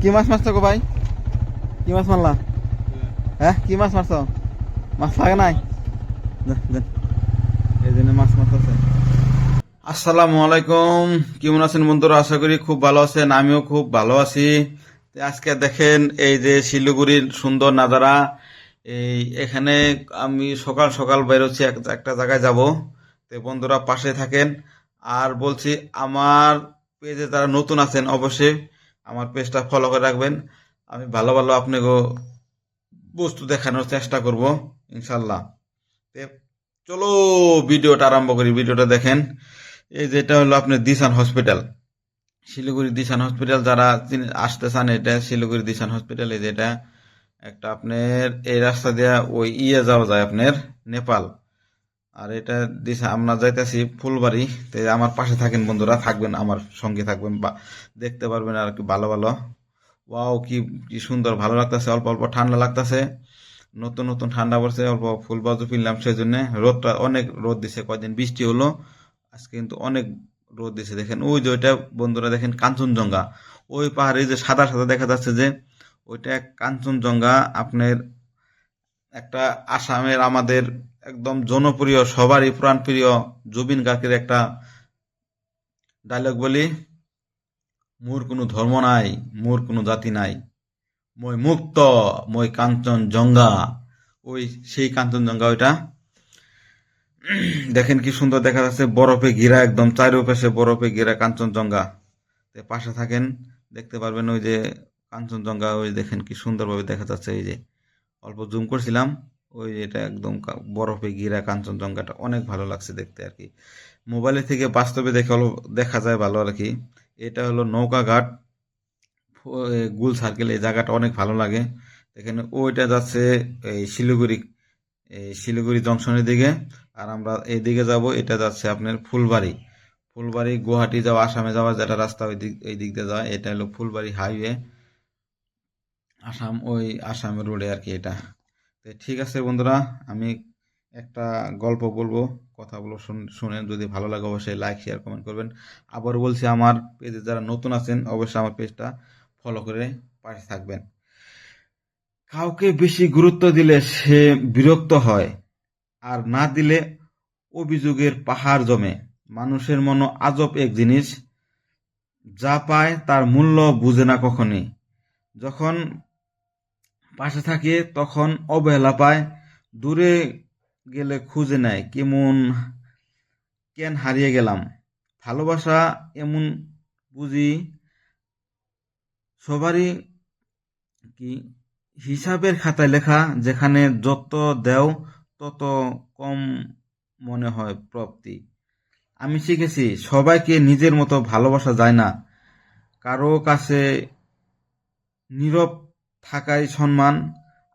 কি মাছ মারছো গো ভাই? কি মাছ মারলা? হ্যাঁ কি মাছ মারছো? মাছ লাগে নাই। এই জন্য মাছ মারতেছে। আসসালামু আলাইকুম। কেমন আছেন বন্ধুরা? আশা করি খুব ভালো আছেন, আমিও খুব ভালো আছি। আজকে দেখেন এই যে শিলিগুড়ির সুন্দর নাজারা, এই এখানে আমি সকাল সকাল বেরোচ্ছি এক- একটা জায়গায় যাব। তো বন্ধুরা পাশে থাকেন। আর বলছি, আমার পেজে যারা নতুন আছেন, অবশ্যই আমার পেজটা ফলো করে রাখবেন। আমি ভালো ভালো আপনাকে বস্তু দেখানোর চেষ্টা করব, ইনশাল্লাহ। চলো ভিডিওটা আরম্ভ করি। ভিডিওটা দেখেন, এই যেটা হলো আপনার দিশান হসপিটাল শিলিগুড়ি দিশান হসপিটাল যারা আসতে চান এটা শিলিগুড়ি দিশান হসপিটাল এই যেটা একটা আপনার এই রাস্তা দিয়ে ওই ইয়ে যাওয়া যায় আপনার নেপাল। আর এটা দিশা আমরা যাইতেছি ফুলবাড়ি। তো আমার পাশে থাকেন বন্ধুরা, থাকবেন, আমার সঙ্গে থাকবেন, বা দেখতে পারবেন আর কি, ভালো ভালো। ওয়াও, কি কি সুন্দর, ভালো লাগতেছে, অল্প অল্প ঠান্ডা লাগতেছে। নতুন নতুন ঠান্ডা পড়ছে, অল্প ফুল বাজু কিনলাম সেই জন্যে রোদটা অনেক রোদ দিছে, কয়দিন বৃষ্টি হলো, আজকে কিন্তু অনেক রোদ দিছে, দেখেন। ওই যে ওইটা বন্ধুরা, দেখেন কাঞ্চনজঙ্ঘা। ওই পাহাড়ে যে সাদা সাদা দেখা যাচ্ছে যে, ওইটা কাঞ্চনজঙ্ঘা, আপনার একটা আসামের আমাদের একদম জনপ্রিয়, সবারই প্রাণপ্রিয় জুবিন গার্গের একটা ডায়লগ বলি, মোর কোনো ধর্ম নাই, মোর কোনো জাতি নাই। মই মুক্ত, মই কাঞ্চন জঙ্গা ওই সেই কাঞ্চনজঙ্ঘা ওইটা। দেখেন কি সুন্দর দেখা যাচ্ছে, বরফে ঘেরা একদম, চারিপাশে বরফে ঘেরা কাঞ্চনজঙ্ঘা। পাশে থাকেন, দেখতে পারবেন ওই যে কাঞ্চনজঙ্ঘা, ওই দেখেন কি সুন্দরভাবে দেখা যাচ্ছে, এই যে। অল্প জুম করছিলাম। ওই এটা একদম বরফে ঘিরা কাঞ্চনজঙ্ঘাটা অনেক ভালো লাগছে দেখতে আর কি। মোবাইলে থেকে বাস্তবে দেখে হলো দেখা যায় ভালো আর কি। এটা হলো নৌকাঘাট ফ- এ, গুল সার্কেল এই জায়গাটা অনেক ভালো লাগে। এখানে ওইটা যাচ্ছে এই শিলিগুড়ি এই শিলিগুড়ি জংশনের দিকে। আর আমরা এইদিকে যাব এটা যাচ্ছে আপনার ফুলবাড়ি। ফুলবাড়ি গুয়াহাটি যাওয়া আসামে যাওয়ার যেটা রাস্তা ওই দিক এই দিক দিয়ে যায় এটা হলো ফুলবাড়ি হাইওয়ে। আসাম ওই আসামের রোডে আর কি এটা। তো ঠিক আছে বন্ধুরা, আমি একটা গল্প বলব, কথাগুলো শুন- শুনেন, যদি ভালো লাগে অবশ্যই লাইক শেয়ার কমেন্ট করবেন। আবার বলছি, আমার পেজে যারা নতুন আছেন, অবশ্যই আমার পেজটা ফলো করে পাশে থাকবেন। কাউকে বেশি গুরুত্ব দিলে সে বিরক্ত হয়, আর না দিলে অভিযোগের পাহাড় জমে। মানুষের মন আজব এক জিনিস, যা পায় তার মূল্য বুঝে না কখনই। যখন পাশে থাকে, তখন অবহেলা পায়। দূরে গেলে খুঁজে নেয় কেমন, কেন হারিয়ে গেলাম। ভালোবাসা এমন বুঝি সবারই কি? হিসাবের খাতায় লেখা, যেখানে যত দেও তত কম মনে হয় প্রাপ্তি। আমি শিখেছি, সবাইকে নিজের মতো ভালোবাসা যায় না। কারও কাছে নীরব থাকাই সম্মান,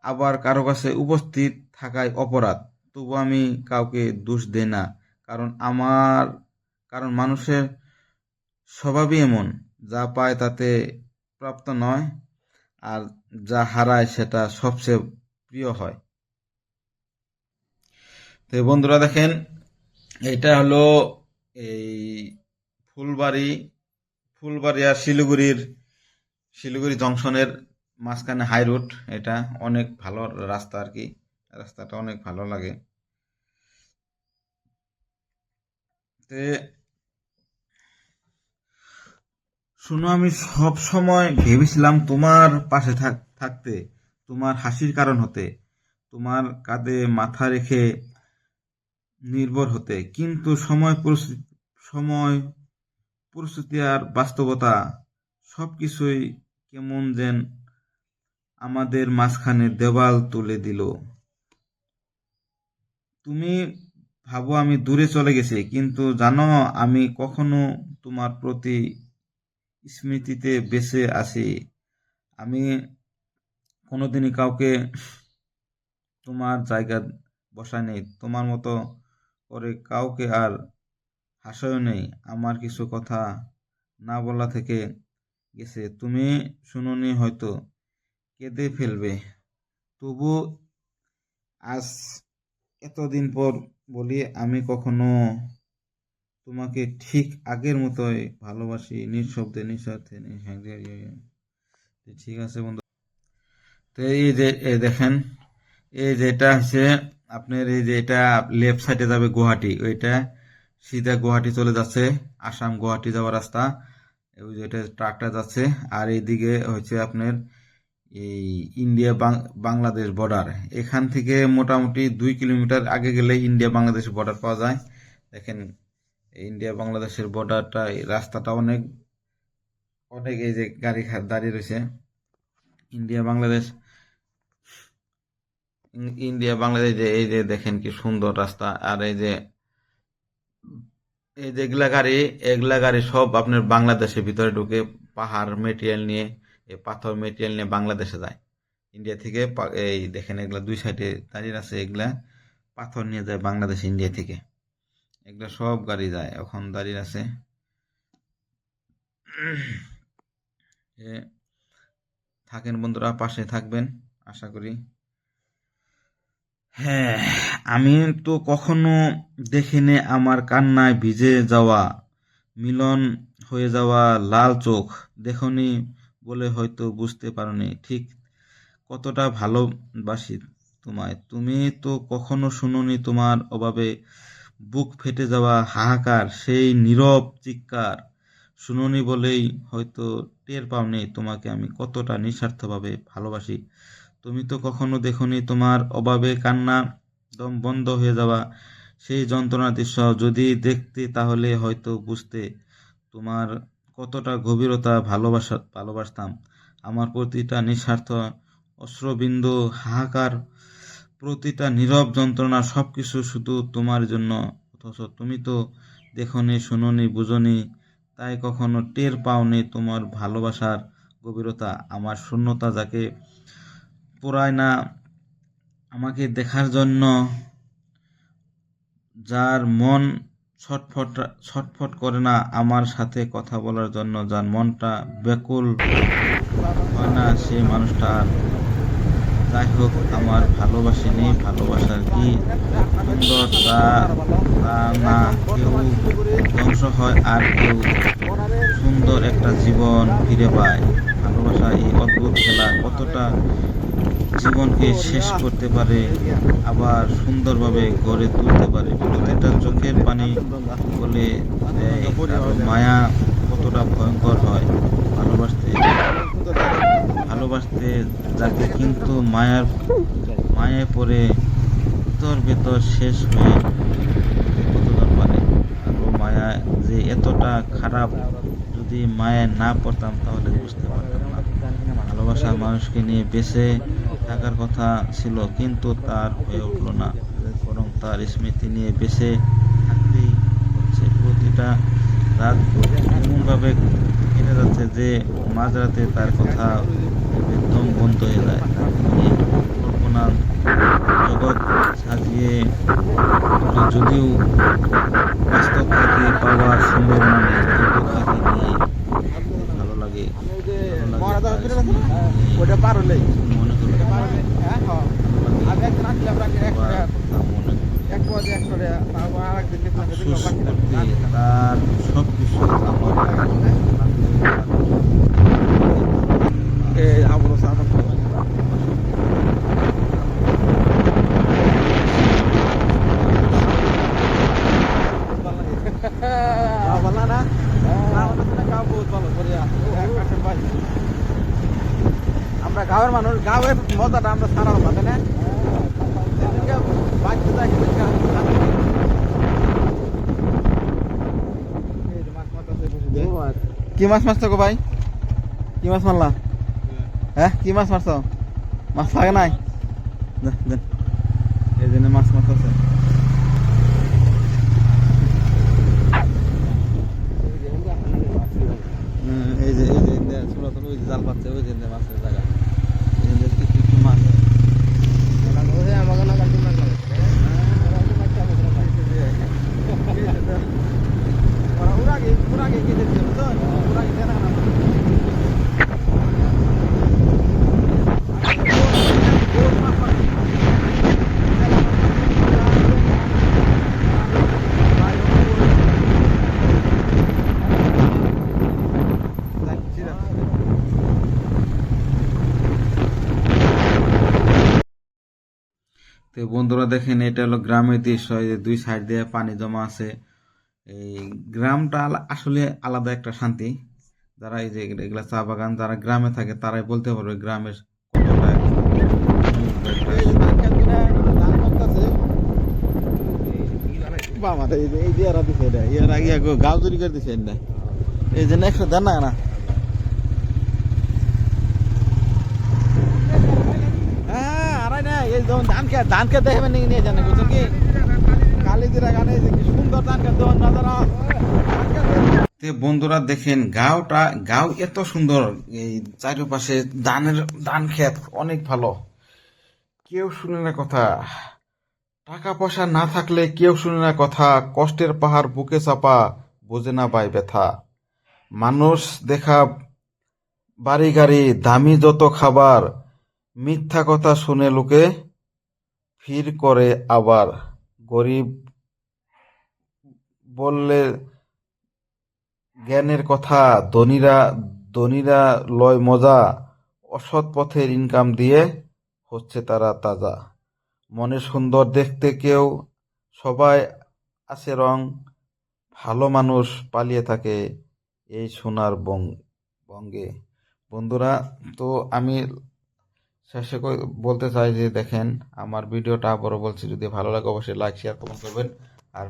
আবার কারও কাছে উপস্থিত থাকাই অপরাধ। তবু আমি কাউকে দোষ দেই না, কারণ আমার, কারণ মানুষের স্বভাবই এমন, যা পায় তাতে প্রাপ্ত নয়, আর যা হারায় সেটা সবচেয়ে প্রিয় হয়। তো বন্ধুরা দেখেন, এটা হলো এই ফুলবাড়ি ফুলবাড়ি আর শিলিগুড়ির, শিলিগুড়ি জংশনের মাঝখানে হাই রোড এটা অনেক ভালো রাস্তা আর কি। রাস্তাটা অনেক ভালো লাগে। তে শুনো, আমি সব সময় ভেবেছিলাম তোমার পাশে থাক- থাকতে, তোমার হাসির কারণ হতে, তোমার কাঁধে মাথা রেখে নির্ভর হতে। কিন্তু সময় সময়, পরিস্থিতি আর বাস্তবতা সব কিছুই কেমন যেন আমাদের মাঝখানে দেওয়াল তুলে দিল। তুমি ভাবো আমি দূরে চলে গেছি, কিন্তু জানো আমি কখনো তোমার প্রতি স্মৃতিতে বেঁচে আছি। আমি কোনোদিনই কাউকে তোমার জায়গা বসায় নেই। তোমার মতো করে কাউকে আর হাসায়ও নেই। আমার কিছু কথা না বলা থেকে গেছে। তুমি শুনোনি হয়তো। কেঁদে ফেলবে। তবু আজ এতদিন পর বলি, আমি কখনো তোমাকে ঠিক আগের মতোই ভালোবাসি, নিঃশব্দে, নিঃস্বার্থে ঠিক আছে বন্ধু। তো এই যে দেখেন, এই যেটা হচ্ছে আপনার এই যে এটা লেফট সাইডে যাবে গুয়াহাটি। ওইটা সিধা গুয়াহাটি চলে যাচ্ছে, আসাম গুয়াহাটি যাওয়ার রাস্তা। ওই যে এটা ট্রাকটা যাচ্ছে, আর এইদিকে হচ্ছে আপনার এই ইন্ডিয়া বাংলাদেশ বর্ডার এখান থেকে মোটামুটি দুই কিলোমিটার আগে গেলে ইন্ডিয়া বাংলাদেশ বর্ডার পাওয়া যায়। দেখেন ইন্ডিয়া বাংলাদেশের বর্ডারটা রাস্তাটা অনেক অনেক এই যে গাড়ি দাঁড়িয়ে রয়েছে। ইন্ডিয়া বাংলাদেশ ইন্ডিয়া বাংলাদেশ যে, এই যে দেখেন কি সুন্দর রাস্তা। আর এই যে এই যে এগুলা গাড়ি এগুলা গাড়ি সব আপনার বাংলাদেশের ভিতরে ঢুকে পাহাড় মেটেরিয়াল নিয়ে এই পাথর মেটেরিয়াল নিয়ে বাংলাদেশে যায়। ইন্ডিয়া থেকে এই দেখেন এগুলা দুই সাইডে দাঁড়িয়ে আছে, এগুলা পাথর নিয়ে যায় বাংলাদেশ ইন্ডিয়া থেকে। এগুলা সব গাড়ি যায়, এখন দাঁড়িয়ে আছে। থাকেন বন্ধুরা, পাশে থাকবেন, আশা করি। হ্যাঁ আমি তো কখনো দেখিনি আমার কান্নায় ভিজে যাওয়া, মিলন হয়ে যাওয়া লাল চোখ। দেখনি বলে হয়তো বুঝতে পারোনি। ঠিক কতটা ভালোবাসি তোমায়? তুমি তো কখনো শুনোনি তোমার অভাবে বুক ফেটে যাওয়া হাহাকার, সেই নীরব চিৎকার। শুনোনি বলেই হয়তো টের পাওনি তোমাকে আমি কতটা নিঃস্বার্থভাবে ভালোবাসি। তুমি তো কখনো দেখোনি তোমার অভাবে কান্না দম বন্ধ হয়ে যাওয়া, সেই যন্ত্রণার দৃশ্য। যদি দেখতে তাহলে হয়তো বুঝতে তোমার কতটা গভীরতা ভালোবাসা ভালোবাসতাম। আমার প্রতিটা নিঃস্বার্থ অশ্রবিন্দু হাহাকার, প্রতিটা নীরব যন্ত্রণা সব কিছু শুধু তোমার জন্য। অথচ তুমি তো দেখনি, শুনোনি, বুঝনি, তাই কখনো টের পাওনি তোমার ভালোবাসার গভীরতা। আমার শূন্যতা যাকে পোড়ায় না, আমাকে দেখার জন্য যার মন ছটফট ছটফট করে না আমার সাথে কথা বলার জন্য, যার মনটা ব্যাকুল হয় না সেই মানুষটা আর যাই হোক, আমার ভালোবাসেনি, ভালোবাসার কি সুন্দর তা না, কেউ ধ্বংস হয় আর কেউ সুন্দর একটা জীবন ফিরে পায়। ভালোবাসা এই অদ্ভুত খেলা কতটা জীবনকে শেষ করতে পারে, আবার সুন্দরভাবে গড়ে তুলতে পারে। প্রতিটা চোখের পানি বলে মায়া কতটা ভয়ঙ্কর হয়। ভালোবাসতে ভালোবাসতে যাকে কিন্তু মায়ার, মায়ায় পড়ে ভিতর ভেতর শেষ হয়ে কতজন পারে। আরও মায়া যে এতটা খারাপ, যদি মায়ায় না পড়তাম তাহলে বুঝতে পারতাম না। ভালোবাসার মানুষকে নিয়ে বেঁচে থাকার কথা ছিল কিন্তু তার হয়ে উঠল না। বরং তার স্মৃতি নিয়ে বেঁচে থাকতেই হচ্ছে। প্রতিটা রাত এমনভাবে কেটে যাচ্ছে যে মাঝরাতে তার কথা ভেবে দম বন্ধ হয়ে যায়। কল্পনা জগৎ সাজিয়ে যদিও বাস্তব থেকে পাওয়ার সম্ভাবনা নেই ভালো লাগে। ভালো লাগে তার ওটা পার হ্যাঁ হ্যাঁ। তার সব কিছু আমার এই আবরো সাদা ভালো না আমরা গাঁয়ের মানুষ গাঁয়ের মজাটা আমরা সারা পাবে না? সেদিনকে বাচ্চা থাকে কি মাছ মারছো গো ভাই? কি মাছ মারলা? হ্যাঁ। কি মাছ মারছো? মাছ লাগে নাই। এই জন্য মাছ মারতেছে। এই যে এই যে জাল পাচ্ছে ওই যে মাছের জায়গা। কিছু কিছু মাছ উড়াগে উড়াগে কেটে দিল তো উড়াগে দেনা না তো বন্ধুরা দেখেন, এটা হলো গ্রামের দৃশ্য। দুই সাইড দিয়ে পানি জমা আছে। এই গ্রামটা আসলে আলাদা একটা শান্তি। যারা এই যে এগুলা চা বাগান, যারা গ্রামে থাকে, তারাই বলতে পারবে গ্রামের এই যে এরা দিছে এই না না হ্যাঁ আড়াই না ধান খেত খেত জানে কি? সুন্দর খেত খেত বন্ধুরা দেখেন, গাঁওটা গাঁও এত সুন্দর। এই চারিপাশে ধানের ধান ক্ষেত অনেক ভালো। কেউ শুনে না কথা। টাকা পয়সা না থাকলে কেউ শুনে না কথা। কষ্টের পাহাড় বুকে চাপা, বোঝে না পায় ব্যথা। মানুষ দেখা বাড়ি গাড়ি, দামি যত খাবার মিথ্যা কথা শুনে লোকে ফির করে আবার। গরিব বললে জ্ঞানের কথা, ধনীরা ধনীরা লয় মজা, অসৎ পথের ইনকাম দিয়ে হচ্ছে তারা তাজা। মনে সুন্দর দেখতে কেউ সবাই আছে রং, ভালো মানুষ পালিয়ে থাকে এই সোনার বঙ্গে। বন্ধুরা, তো আমি শেষে বলতে চাই যে দেখেন, আমার ভিডিওটা আবারও বলছি, যদি ভালো লাগে অবশ্যই লাইক শেয়ার কমেন্ট করবেন। আর